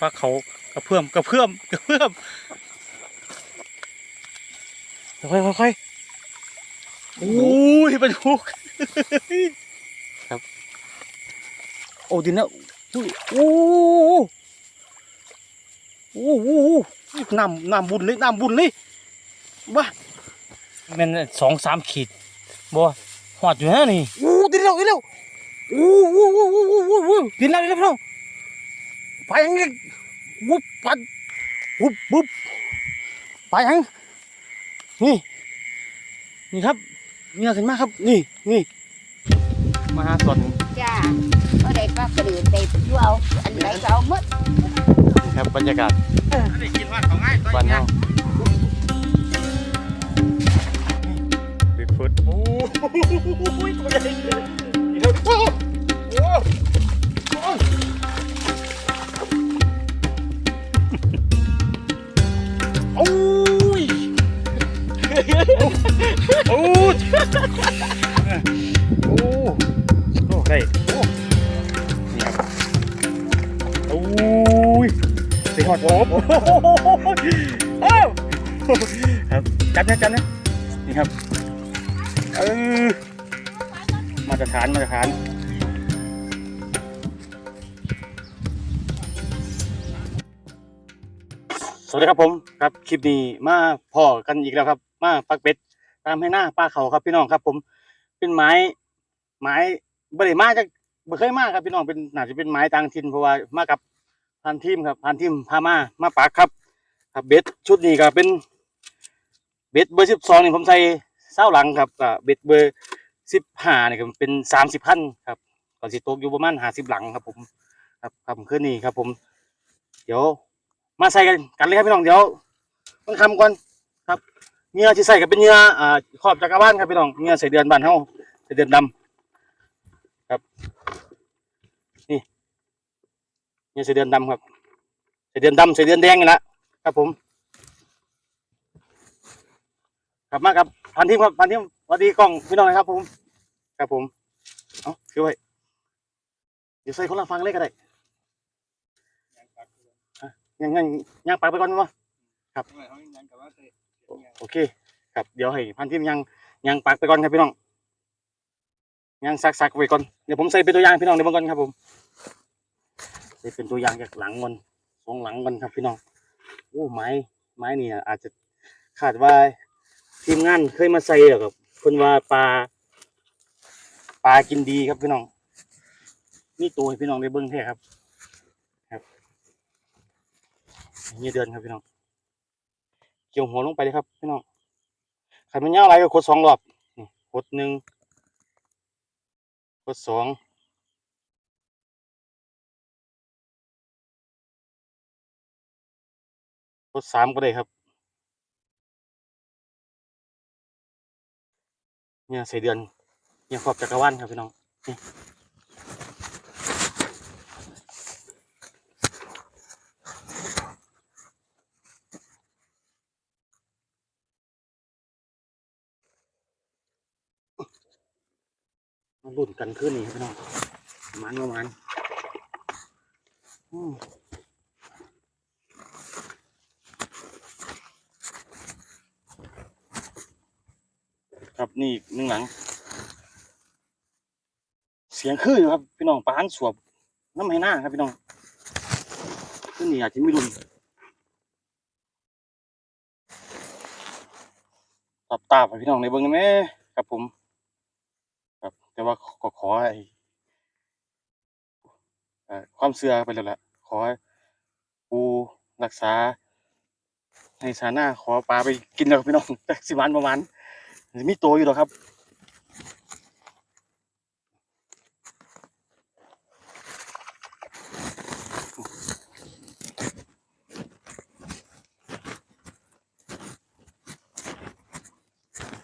ปลาเขากระเพื่อมกระเพื่อมกระเพื่อมค่อยๆค่อยๆโอ้ยปลาดุกครับโอ้ดินนะอุ้ยโอ้โอ้โหน้ำน้ำบุญเลยน้ำบุญเลยบ้าแมันสองสามขีดบ่หอดอยู่ฮะนี่โอ้ดินแล้วดินแล้วโอ้โหโอ้โหโอ้โหโอ้โหดินแล้วดินแล้วพี่น้อง ไปยังไงวุบปัดวุบวุบไปยังนี่ นี่ครับเงยขึ้นมาครับ นี่นี่มาหาส่วนจ้าก็ได้ปลากระเดือนได้อยู่เอาอันไหนก็เอาหมดนี่ครับบรรยากาศอันนี้กินว่าเขาง่ายตัวบ้านเนี้เฮายบิ๊กฟุตโอ้ยตัวใหญ่ คลิปนี้มาพอกันอีกแล้วครับ มาปักเป็ดตามให้หน้าป้าเขาครับพี่น้องครับ ผมเป็นไม้ไม้บริมาจากบ่เคยมากครับพี่น้องเป็นน่าจะเป็นไม้ต่างถิ่นเพราะว่ามากับพันทีมครับพันทีมพามามาปักครับ ครับเบ็ดชุดนี้ก็เป็นเบ็ดเบอร์สิบสองนี่ผมใส่เส้าหลังครับก็เบ็ดเบอร์สิบห้านี่ก็เป็นสามสิบพันครับก็สิโตกอยู่ประมาณห้าสิบหลังครับ ผม ครับครับคืนนี้ครับ ผม เดี๋ยว มาใส่กันกันเลยครับพี่น้องเดี๋ยว ต้องทำก่อนครับเหงื่อที่ใส่ก็เป็นเหงื่ออ่าขอบจักรวาลครับพี่น้องเหงื่อใส่เดือนบานเฮาใส่เดือนดำครับนี่เหงื่อใส่เดือนดำครับใส่เดือนดำใส่เดือนแดงนี่ละครับผมครับมาครับพันทีมครับพันทีมสวัสดีกล้องพี่น้องนะครับ ผม ครับผมเอาคือไว้เดี๋ยวใส่คนละฟังเลยก็ได้ยังยังยังปากไปก่อนมั้ ยโอเค ครับ เดี๋ยวให้พันทิมยังยังปากไปก่อนครับพี่น้องยังซักซักไว้ก่อน เดี๋ยวผมใส่เป็นตัวอย่างให้พี่น้องเดี๋ยวเบิ่งก่อนครับผม ใส่เป็นตัวอย่างจากหลังก่อนสองหลังก่อนครับพี่น้อง โอ้ไม้ไม้นี่อาจจะคาดว่าทีมงานเคยมาใส่แล้วครับเพิ่นว่าปลาปลากินดีครับพี่น้องนี่ตัวให้พี่น้องได้เบิ่งแท้ครับนี่เดือนครับพี่น้อง เกี่ยวหัวลงไปเลยครับพี่น้องขันมันยาวอะไรก็กดสองรอบนี่กดหนึ่งกดสองกดสามก็ได้ครับ เนี่ยใส่เดือนเนี่ยขอบจักรวาลครับพี่น้องนี่ มาลุ่นกันขึ้นนี่ครับพี่น้องมันประมันครับนี่หนึ่งหลัง เสียงคลื่นอยู่ครับพี่น้องปลาหันสวบน้ำให้หน้าครับพี่น้องขึ้นนี่อาจจะไม่รุนตับตาไปพี่น้องในเบิ้งได้ไหมครับผม แต่ว่าก็ขอไอ้ความเสื่อไปแล้วล่ะ ขอให้ปูรักษาในสาหน้าขอปลาไปกินแล้วครับพี่น้องแต่สิวันประมาณมีตัวอยู่หรอครับ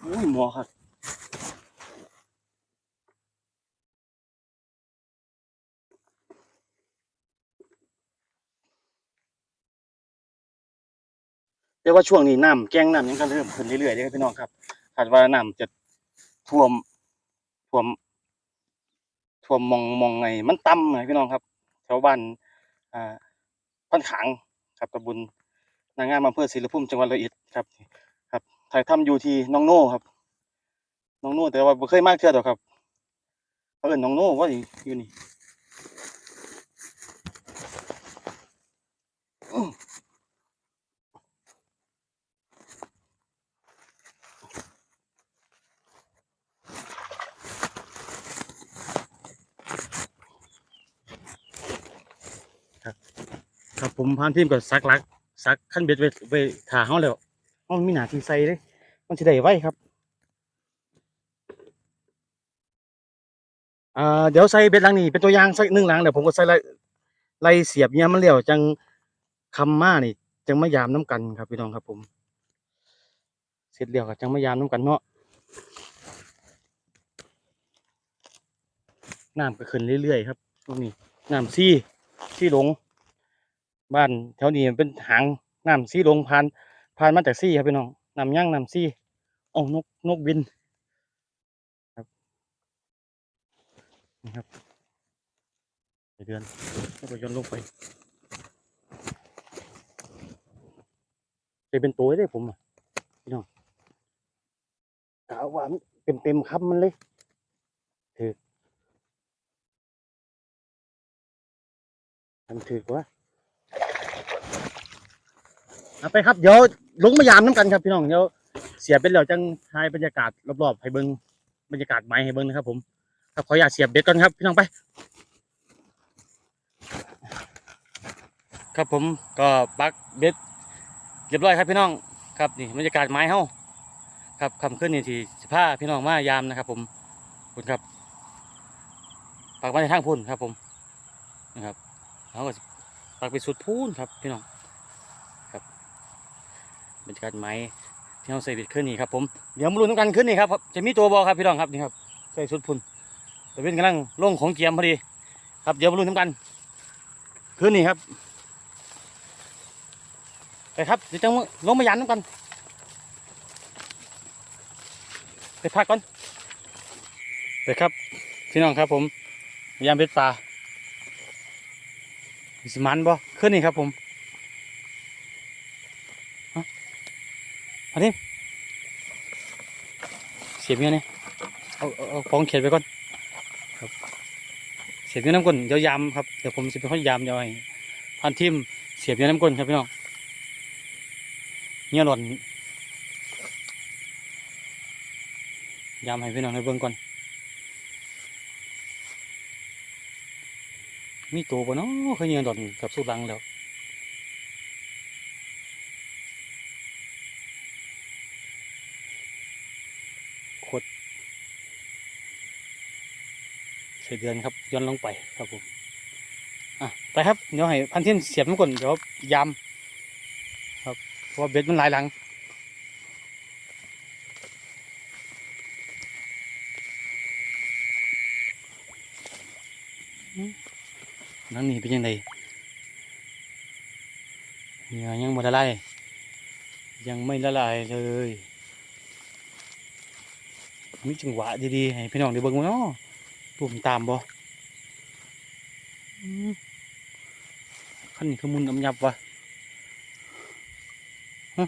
อุ้ยหมอครับ แต่ว่าช่วงนี้น้ำแกงน้ำยังก็เริ่มขึ้นเรื่อยๆเลยครับพี่น้องครับคาดว่าน้ำจะท่วมท่วมท่วมมองมองไงมันต่ำไงพี่น้องครับแถวบ้านอ่าพันขางครับตำบลนางงามอำเภอศรีละพุ่มจังหวัดร้อยเอ็ดครับ ครับถ่ายทำอยู่ที่น้องโน่ครับ น้องโน่แต่ว่าเคยมากเทื่อดอกครับเอิ้นน้องโน่ว่าอยู่นี่ ผมพานทีมกับซักลักซักขั้นเบ็ดไว้ไว้ถ่าเฮาแล้วเฮามีหนาที่ใส่เด้มันสิได้ไว้ครับอ่าเดี๋ยวใส่เบ็ดลังนี้เป็นตัวอย่างสักหนึ่งลังเดี๋ยวผมก็ใส่ไล่ไล่เสียบเนี่ยมันแล้วจังคำมานี่ จังมายามน้ำกันครับพี่น้องครับ ผม เสร็จแล้วก็จังมายามน้ำกันเนาะน้ำก็ขึ้นเรื่อยๆครับตรงนี้น้ำซี่ซี่ลง บ้านแถวนี้เป็นหางน้ำซี่ลงผ่านผ่านมาจากซี่ครับพี่น้องน้ำย่างน้ำซี่โอ้านกนกบินครับนี่ครับเดือนแล้วก็ย้อนลงไปจะเป็นตัวได้ผมอะพี่น้องกะว่าเต็มเต็มๆคำมันเลยถือมันถือกว่า เอาไปครับเดี๋ยวลงมายามน้ำกันครับพี่น้องเดี๋ยวเสียบเป็นแล้วจังถ่ายบรรยากาศรอบๆให้เบิ้งบรรยากาศไม้ให้เบิ้งนะครับผมครับขออยากเสียบเบ็ดก่อนครับพี่น้องไป ครับผมก็ปักเบ็ดเรียบร้อยครับพี่น้องครับนี่บรรยากาศไม้เฮาครับคำขึ้นนี่ที่สิพาพี่น้องมายามนะครับ ผมขอบคุณครับปักมาในทางพุ่นครับ ผมนะครับเขาก็ปักไปสุดพูนครับพี่น้อง บรรยากาศไม้ที่เราใส่บิดขึ้นนี่ครับผมเดี๋ยวมาลุ้นกันขึ้นนี่ครับจะมีตัวบอครับพี่น้องครับนี่ครับใส่ชุดพุ่นแต่เป็นกำลังลงของเกียมพอดี ครับเดี๋ยวมาลุ้นกันขึ้นนี่ครับไปครับเดี๋ยวจังลงมายันน้ำกันไปพักก่อนไปครับพี่น้องครับผมยามเป็ดปลาสิมันบ่ขึ้นนี่ครับผม อันนี้เสียบเงี้ยนี่เอาเอาเอาของเขียนไปก่อนครับ เสียบเงี้ยน้ำก้นเดี๋ยวยำครับเดี๋ยวผมจะเป็นคนยำเดี๋ยวให้พันทิมเสียบเงี้ยน้ำก้นครับพี่น้องเงี้ยหล่นยำให้พี่น้องในเบื้องก่อนมีตัวปะเนาะเคยเงี้ยหล่นกับสู้รังแล้ว เสียเดือนครับย้อนลงไปครับผมอะไปครับเดี๋ยวให้พันเทียนเสียบมันก่อนเดี๋ยวยำครับเพราะเบ็ดมันหลายหลังนั่นนี่เป็นยังไงเหงื่อยังไม่ละลายยังไม่ละลายเลยมีจังหวะดีๆให้พี่น้องได้เบิ่งว่าเนาะ ตุ่มตามบ่อืมขั้นนี้คือมุนอำยับวะฮะ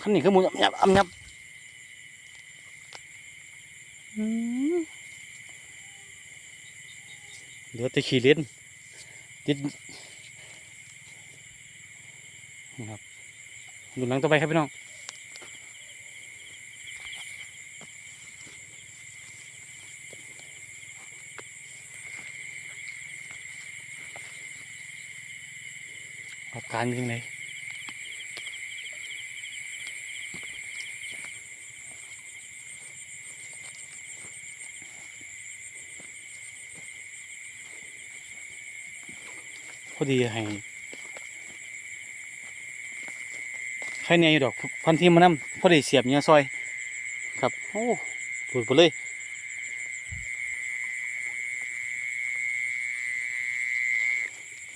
ขั้นนี้คือมุนอำยับอำยับอืมเดี๋ยวจะขี่เล่นติดนะครับดูหลังต่อไปครับพี่น้อง อาการยังไงพอดีให้ใครเนี่ยอยู่ดอกพันธุ์ที่มานน้ำพอดีเสียบเนื้อซอย ครับ โอ้หลุดไปเลย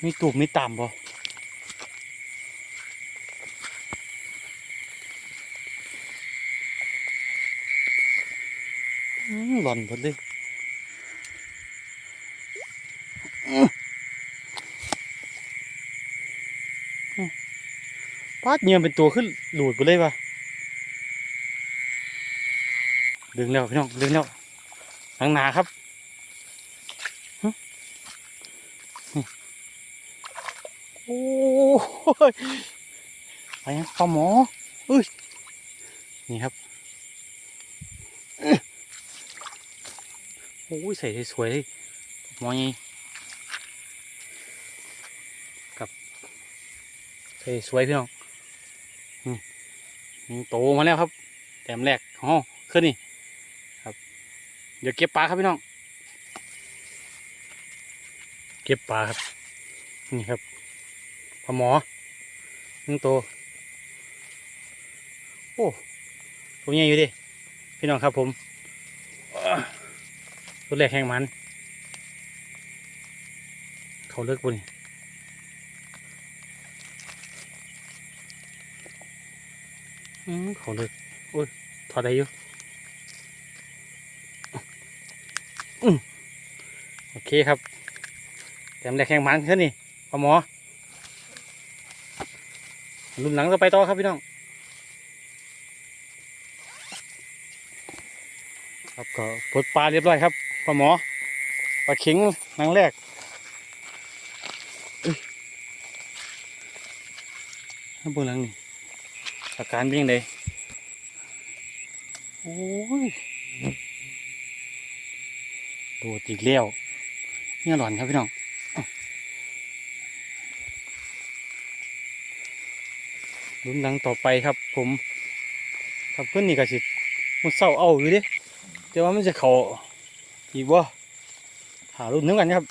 มีตูบมีต่ำบ่อืม หล่อนหมดเลยปาดเงียเป็นตัวขึ้นหลุดไปเลยวะดึงแล้วพี่น้องดึงแล้วทางหนาครับโอ้ยไปยังปลาหมออุ้ยนี่ครับอื้อ โอ้ยใส่สวยเลยมอยังกับใส่สวยพี่น้องนี่โตมาแล้วครับ แต้มแรกอ๋อขึ้นนี่ครับ เดี๋ยวเก็บปลาครับพี่น้อง เก็บปลาครับ นี่ครับปลาหมอหนึ่งตัวโอ้ตัวใหญ่อยู่ดิ พี่น้องครับผม ตัวแรกแข่งมัน เขาเลิกปุ่นอืมเขาเลิกโอ้ยถอดได้อยู่อืมโอเคครับแต้มแรกแข่งมันขึ้นนี่ปลาหมอรุ่นหลังจะไปต่อครับพี่น้อง ครับก็ปลดปลาเรียบร้อยครับ ปลาหมอปลาเข็งนางแรกเอ้ยข้างบนหลังนี่อาการเป็นยังไงโอ้ยโดดอีกแล้วเนี่ยหลอนครับพี่น้องลุ้นหลังต่อไปครับผม ครับเพื่อนนี่ก็สิมันเศร้าเอาอยู่ดิแต่ว่ามันจะเขา อีกว่หารุ่นนึงกันครับ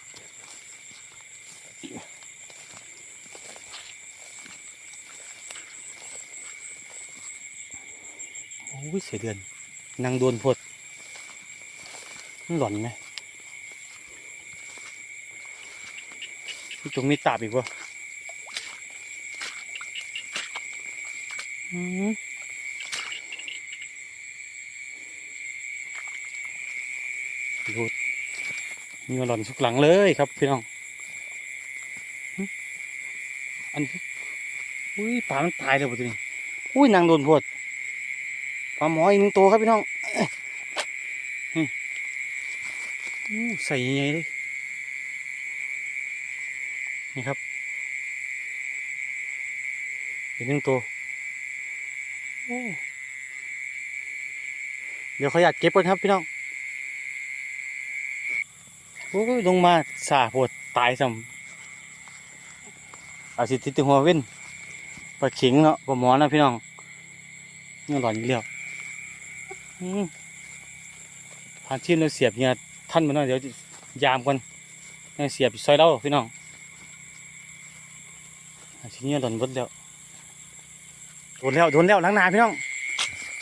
โอ้ยเสียเดือนนางโดนพดหล่อนไหมพี่จงมีตาบอีกวะอืม มีมาหล่อนสุกหลังเลยครับพี่น้อง อันนี้อุ้ยปลามันตายเลยปุตัวนี้อุ้ยนางโดนพวดปลาหมออีกหนึ่งตัวครับพี่น้องอู้ใส่ยังไงเลยนี่ครับอีกหนึ่งตัวเดี๋ยวขอยากเก็บก่อนครับพี่น้อง อ้ยลงมาสาโพดตายซ้ำอาสิติดแติหัวเว้นปลาเข็งเนาะปลาหมอนะพี่น้องนี่หลอนอีกแล้วผ่านทีมเราเสียบเนี่ยท่านมาหน่อยเดี๋ยวยามกันเสียบซอยเล่าพี่น้องทีนี้หลอนหมดแล้วโดนแล้วโดนแล้วล้างหนาพี่น้อง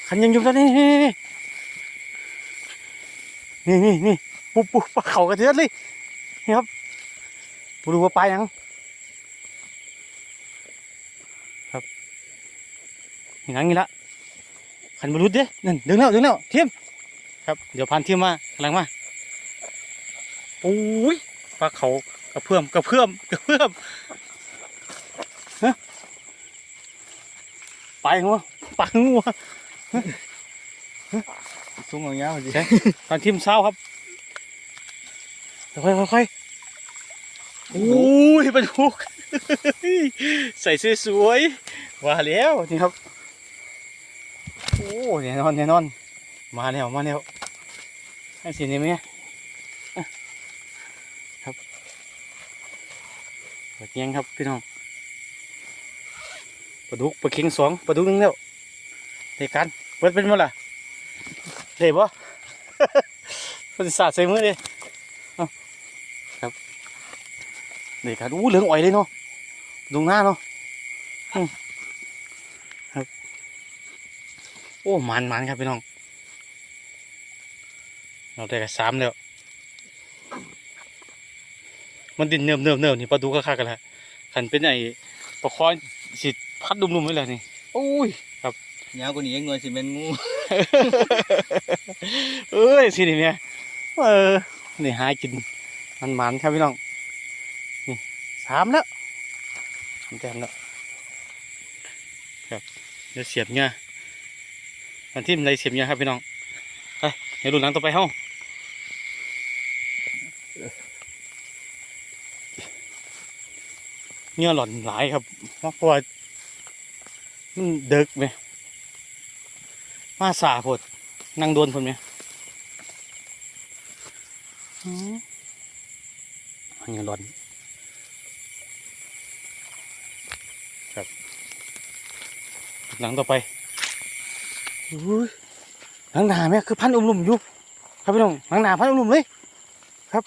ขันยังอยู่ตอนนี้นี่นี่นี่ ปุ๊บปุ๊บปลาเขากระเทือนเลยนี่ครับบรู้ว่าปลายังครับนี่นังนี่ละขันบรุษเด้นั่นดึงแล้วดึงแล้วเทียมครับเดี๋ยวพันเทียมมากำลังมาโอ้ยปลาเขากระเพื่อมกระเพื่อมกระเพื่อมฮะไปงัวปลางัวสูงเอาเงี้ยสิพันเทียมเศร้าครับ ค่อยค่อยค่อยโอ้ยปลาดุกใส่เสื้อสวยๆว่าแล้วนี่ครับโอ้แน่นอนแน่นอน มาแล้วมาแล้วให้สินี่ไหมอะครับปลาเกียงครับพี่น้องปลาดุกปลาเข็งสองปลาดุกหนึงแล้วเด็กกันเปิดเป็นมั้ล่ะเด็บปะมันสาดใส่มือเลยเอ้าครับ เด็กกันอู้เหลืองอ่อยเลยเนาะดวงหน้าเนาะอืมครับโอ้มันมันครับพี่น้อง เราได้กันสามแล้ว มันดินเนิบเนิบเนิบนี่ปลาดูก็ค่ากันละขันเป็นไอ้ปลาคอนสิพัดดุมๆไว้แล้วนี่โอ้ยยาวกว่านี้ยังหน่อยสิเป็นงูเอ้ยสินี่เนี่ยเออนี่หากินมันมันๆครับพี่น้องนี่ สามแล้วสามแต้มแล้วครับเดี๋ยวเสียบเงี้ยอันที่มันไรเสียบเงี้ยครับพี่น้องไปเดี๋ยวดูหลังต่อไปเฮ้าเงี้ยหล่อนหลายครับเพราะว่ามันเดึกไหมมาสาพดนั่งโดนพนไหมอืมอันนี้หล่อน หลังต่อไปหลังหนาแม่คือพันอุ้มลุ่มอยู่ครับพี่น้องหลังหนาพันอุ้มลุ่มเลย ครับ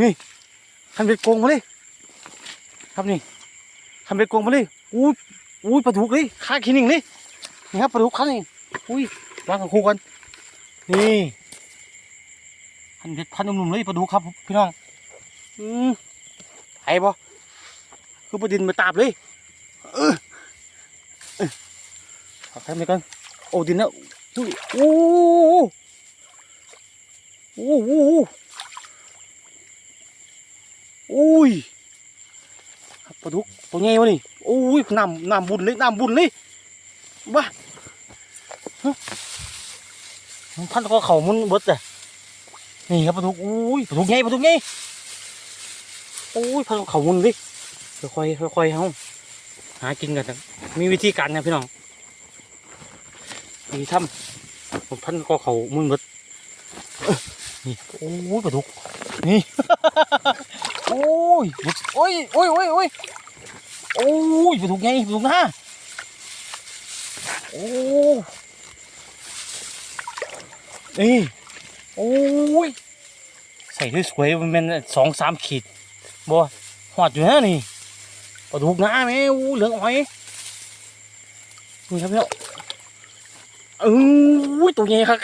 นี่คันเป็ดโกงมาเลย ครับนี่คันเป็ดโกงมาเลยอุ้ยอุ้ยปลาดุกเลยค่าขี้หนิ่งเลยนี่ครับปลาดุกคันนี่อุ้ยวางกับคู่กันนี่คันเป็ดพันอุ้มลุ่มเลยปลาดุกครับ พี่น้องอืมไอ้บ่คือประดินมาตาบเลย เออ เอาแคมไปก่อนโอ้ดินแล้วอุ้ยโอ้โอ้โอ้ยครับปลาดุกตัวใหญ่วะนี่โอ้ยน้ำน้ำบุญเลยน้ำบุญเลยบ้าฮะมันพันคอเข่ามันเบิดเลยนี่ครับปลาดุกอุ้ยปลาดุกใหญ่ปลาดุกใหญ่โอ้ยพันเข่ามันเลยค่อยๆค่อยเฮาหากินกัน มีวิธีการนะพี่น้อง นี่ทำผมพันก็เขามึงหมดนี่โอ้ยปลาดุกนี่ โอ้ยโอ้ยโอ้ยโอ้ยโอ้ยโอ้ยปลาดุกไงปลาดุกหน้าโอ้นี่โอ้ยใส่สวยๆมันเป็นสองสามขีดบ่หอดอยู่นะนี่ปลาดุกหน้าแม่โอ้เหลืองอ้อยนี่ครับพี่น้อ งอือตัวใหญ่ครับ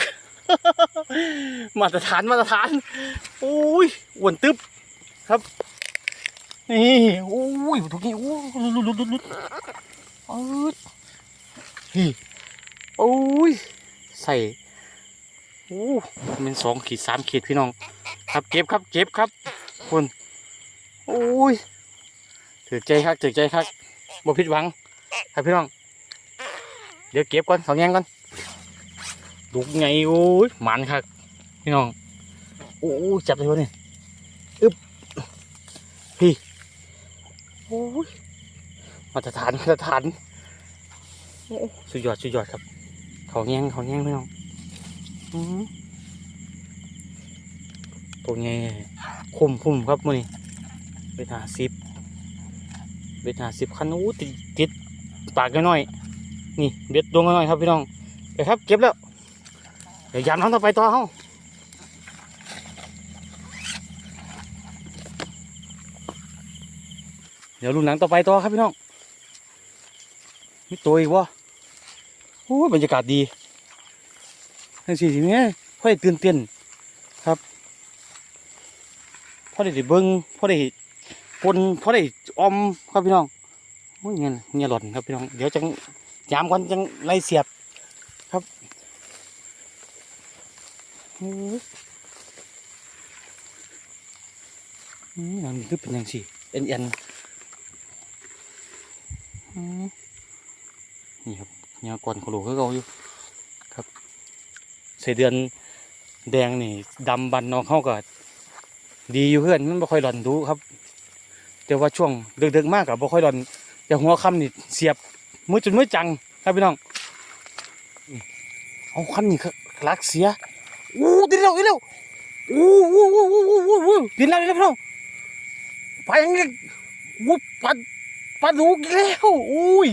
มาตรฐานมาตรฐานโอ้ยอ้วนตึ๊บครับนี่โอ้ยตัวใหญ่โอ้ยลุดลุดลุดลุดเอ้ยโอ้ยใส่โอ้เป็นสองขีดสามขีดพี่น้อง ครับเก็บครับเก็บครับคุณโอ้ยถือใจครับถือใจครับบ่ผิดหวัง ครับพี่น้อง เดี๋ยวเก็บก่อนสองแยงก่อน ดุกไงโอ้ยมันครับพี่น้องโอ้ยจับเลยวะเนี่ยอึบพี่โอ้ยมาตรฐานมาตรฐานโอ้สุดยอดสุดยอดครับเขาแยงเขาแยงพี่น้องตัวไงคุมคุมครับมือนี่เวทหาสิบเวทหาสิบคันโอ้ติดติดปากน้อยนี่เบ็ดดวงน้อยครับพี่น้องไปครับเก็บแล้ว เดี๋ยวยามน้ำต่อไปต่อเฮาเดี๋ยวลุนหนังต่อไปต่อครับพี่น้องมีตัวอีกวะโอ้บรรยากาศดีทั้งสี่สิเนี่ยพ่อได้ตื่นเต้นครับพ่อได้เบิ้งพ่อได้ปนพ่อได้ออมครับพี่น้องโอ้ยเงี้ยเงี้ยหล่อนครับพี่น้อง เดี๋ยวจังยามก่อนจังไล่เสียบ อ้ยอืมอันนี้คือเป็นยังสิเอ็นเอ็นอืมนี่ครับยาก่อนโคโลคือเขาอยู่ครับใส่เดือนแดงนี่ดำบันนอกเข้าก็ดีอยู่เพื่อนมันบ่ค่อยหล่อนดูครับ แต่ว่าช่วงเดึกๆมากกับบ่ค่อยหล่อนแต่หัวค่ำนี่เสียบมือจนมือจังครับพี่น้องเอาคันนี่คือลักเสีย อู้ดินเร็วดินเร็วอู้อู้อู้อู้อู้อู้อู้ดินเร็วดินเร็วพี่น้องไปยังไงอู้ปลาปลาดุกอีกแล้วอุ้ย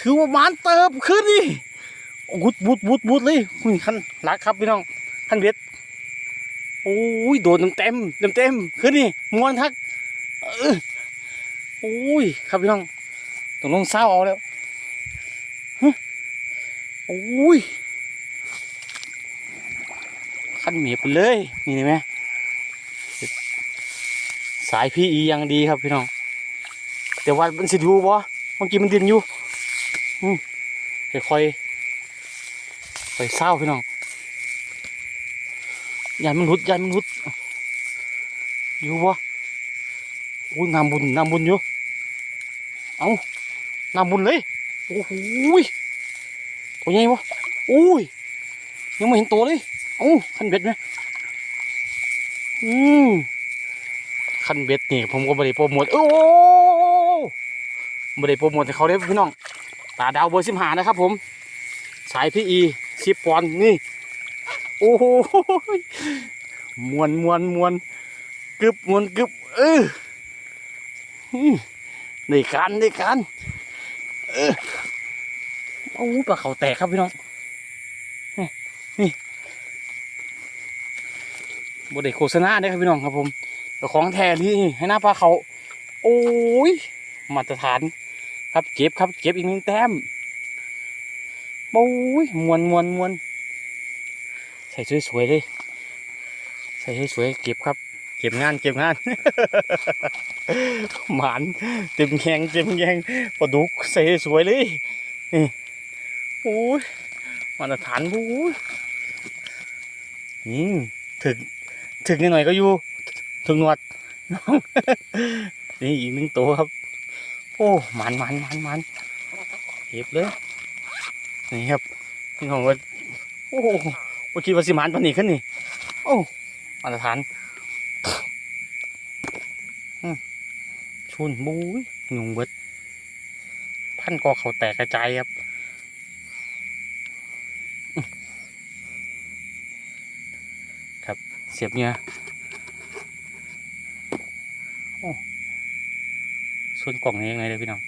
ถือว่ามานเติบขึ้นนี่วุดวุดวุดวุดเลยอุ้ยขันหลักครับพี่น้องขันเบ็ดโอ้ยโดนเต็มเต็มเต็มขึ้นนี่มวนทักเออโอ้ยครับพี่น้องต้องลงเศร้าเอาแล้วฮะโอ้ย ขั้นเหมียบไปเลย นี่เห็นไหมสายพีอียังดีครับพี่น้อง แต่ว่ามันสิดูบ่เมื่อกี้มันดินอยู่ค่อยค่อยค่อยเศร้าพี่น้องยันมันหุดยันมันหุด อยู่บ่อุ้ยน้ำบุญน้ำบุญอยู่ เอาน้ำบุญเลย โอ้โหยตัวใหญ่ปะโอ้ยยังไม่เห็นตัวเลย เอ้าคันเบ็ดไหมอืมคันเบ็ดนี่ผมก็ไม่ได้โปรโมทโอ้ไม่ได้โปรโมทให้เขาเลยพี่น้องตาดาวเบอร์สิบหานะครับ ผม สายพี่อีสิบปอนนี่ โอ้โหมวนมวนมวนกึบมวนกึบเอออืมได้การได้การเออโอ้ปลาเขาแตกครับพี่น้องนี่ นี่บด้โฆษณาได้ครับพี่น้องครับผมของแท้นี่ให้หน้าปลาเขา โอ้ย มาตรฐาน ครับเก็บครับเก็บอีกหนึ่งแต้มโอ้ยมวนมวนมวนใส่สวยๆเลย ใส่ให้สวยๆเก็บครับ เก็บงานเก็บงาน หมานเต็มแขงเต็มแยงปลาดุกใส่ให้สวยเลยนี่โอ้ยมาตรฐานโอ้ยนี่ถึง ถึงนิดหน่อยก็อยู่ถึงหนวดน้องนี่อีกหนึ่งตัวครับ โอ้หมันหมันหมันหมันเก็บเลยนี่ครับพี่น้องว่าโอ้โหว่าคิดว่าสิมันปนนี้ขึ้นนี่โอ้มาตรฐานชุนบุ้ยยุงเบิดพันกอเขาแตกกระจายครับอืมครับ เสียบเนี่ยโอ้ส่วนกล่องนี้ยังไงเลยพี่น้อง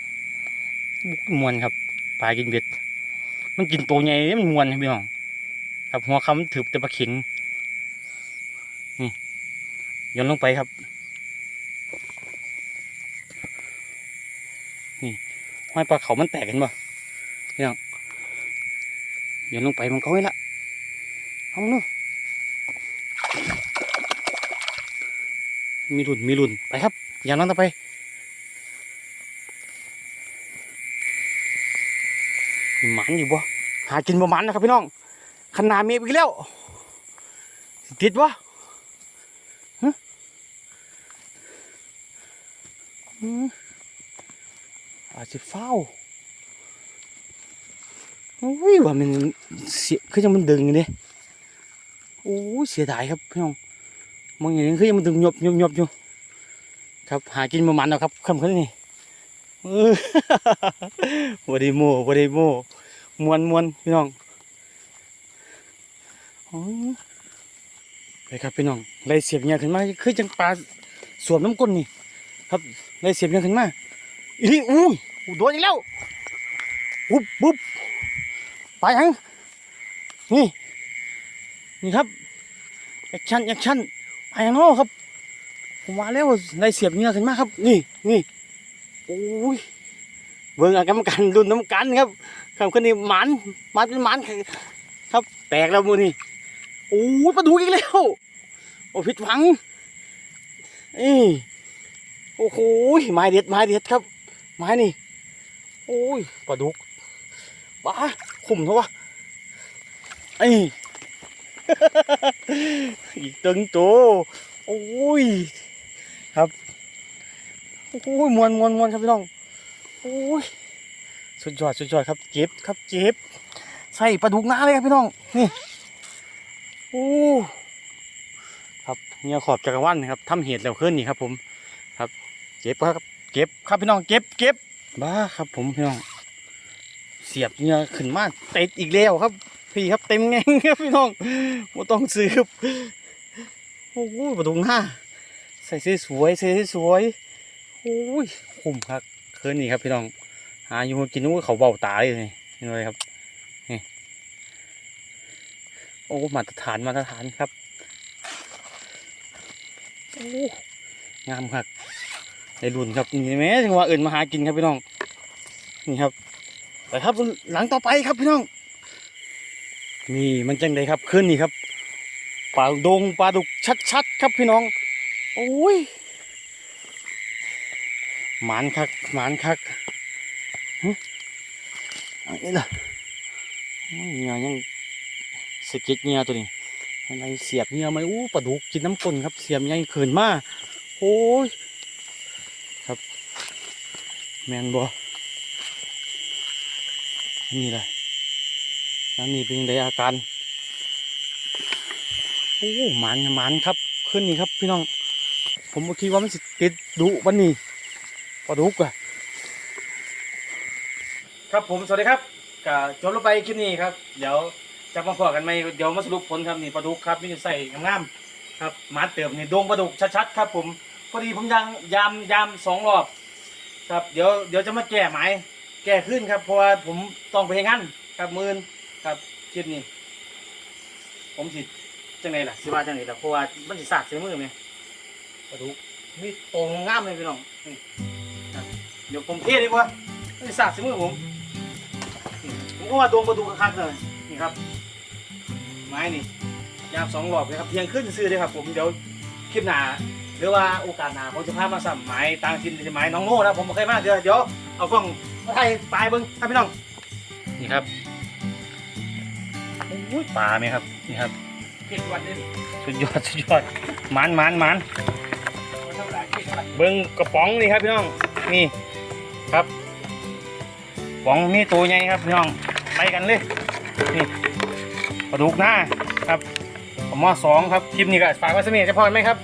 มวนครับปลากินเบ็ด มันกินตัวใหญ่มันมวนพี่น้องครับหัวคำถือแต่ปลาเข็งนี่โย้อนลงไปครับนี่ห้อยปลาเขามันแตกกันบ่พี่น้องโย้อนลงไปมันก็ไว้ละเอามา มีรุ่นมีรุ่นไปครับ อย่างนั้นต่อไปหมันอยู่บ่หากินบ่หมันนะครับพี่น้องขนาดเมฆอีกแล้วติดวะฮะอืมอาจจะเฝ้าโอ้ยว่ามันเสียคือยังมันดึงอยู่เนี่ยโอ้เสียดายครับพี่น้อง มองอย่างนี้คือยังมันดึงหยบหยบหยบอยู่ครับหากินบ่หมันแล้วครับคำคืนนี่เออบ่ได้โม่บ่ได้โม่มวนมวนพี่น้องโอ้ยไปครับพี่น้องไล่เสียบเงียขึ้นมาคือจังปลาสวมน้ำก้นนี่ ครับไล่เสียบเงียขึ้นมาอีนี่อู้ยอู้โดนอีกแล้วปุ๊บปุ๊บไปยังนี่นี่ครับแอคชั่นแอคชั่น ไปยังโน่ครับ ผมมาแล้วไล่เสียบเงียขึ้นมาครับ นี่นี่โอ้ยเบิ่งอากรรมการรุ่นน้ำกันครับคำคนนี้หมันหมันเป็นหมันครับ แตกแล้วมือนี่โอ้ยปลาดุกอีกแล้วโอ้ผิดหวังนี่โอ้โหไม้เด็ดไม้เด็ดครับ ไม้นี่โอ้ยปลาดุกบ้าขุ่มเถอะวะไอ้ อีกตึงโตโอ้ยครับโอ้ยมวนมวนมวนครับพี่น้องโอ้ยสุดยอดสุดยอดครับเจ็บครับเจ็บใส่ปลาดุกหน้าเลยครับพี่น้องนี่โอ้ครับเนี่ยขอบจักรวาลนะครับทำเหตุแล้วขึ้นนี่ครับ ผมครับเจ็บครับเก็บครับพี่น้องเก็บเก็บบ้าครับผมพี่น้องเสียบเนี่ยขึ้นมาติดอีกแล้วครับ พี่ครับเต็มแงงครับพี่น้องไม่ต้องซื้อครับโอ้ยปลาดุกหน้าใส่สวยใส่สวยโอ้ยคุ้มครับคืนนี้ครับพี่น้องหาอยู่กินนู้เขาเบาตาเลยนี่เห็นไหมครับนี่โอ้มาตรฐานมาตรฐานครับโอ้งามครับในรุ่นครับนี่แม้ถึงว่าอื่นมาหากินครับพี่น้องนี่ครับไปครับหลังต่อไปครับพี่น้อง นี่มันจังไดครับขึ้นนี่ครับปลาดงปลาดุกชัดๆครับพี่น้องโอ้ยหมานคักหมานคักอันนี้ล่ะโอ้ยเงียยังสกิดเงียตัวนี้อะไรเสียบเงียไหมอู้ปลาดุกกินน้ำก้นครับ เสียบใหญ่เขินมากโอ้ยครับ แมนบ่นี่เล ยน้ำนี่เป็นยังไงอาการโอ้หมันหมันครับ ขึ้นนี่ครับพี่น้อง ผมบ่คิดว่ามันสิติดดุวันนี้ปลาดุกอะครับผมสวัสดีครับก็จบลงไปคลิปนี้ครับ เดี๋ยวจะมาพอกันไหมเดี๋ยวมาสรุปผลครับนี่ปลาดุกครับนี่ใส่งามๆครับหมาเติมนี่ดวงปลาดุกชัดๆครับผมพอดีผมยังยามยามสองรอบครับเดี๋ยวเดี๋ยวจะมาแก้หมายแก้ขึ้นครับเพราะว่าผมต้องไปงานครับมือน ครับคลิปนี้ ผมสิจังไงล่ะสิว่าจังไงล่ะเพราะว่ามันสิสากใส่มือไหมปลาดุกนี่โตงามเลยพี่น้องนี่ครับเดี๋ยวผมเทดีกว่ามันสิสากใส่มือผมนี่ผมก็ว่าดวงปลาดุกคักๆเลยนี่ครับ ไม้นี่ยามสองรอบเลยครับเพียงขึ้นซื้อเลยครับ ผมเดี๋ยวคลิปหน้าหรือว่าโอกาสหน้าผมจะพามาสั่มไม้ต่างถิ่นหรือไม้น้องโน่นะผมบ่เคยมาเดี๋ยวเดี๋ยวเอากล้องมาถ่ายปลายเบิ้งครับพี่น้องนี่ครับโอ้ยปลาไหมครับ นี่ครับ เจ็ดวันเลยสุดยอดสุดยอดหมันหมันหมันวันเท่าไหร่เจ็ดวันเบิ้งกระป๋องนี่ครับพี่น้อง นี่ครับป๋องนี่ตัวใหญ่ครับพี่น้อง ไปกันเลย นี่ปลาดุกหน้าครับผมมอสองครับ คลิปนี้ก็ฝากไว้สักนิดจะพอไหมครับ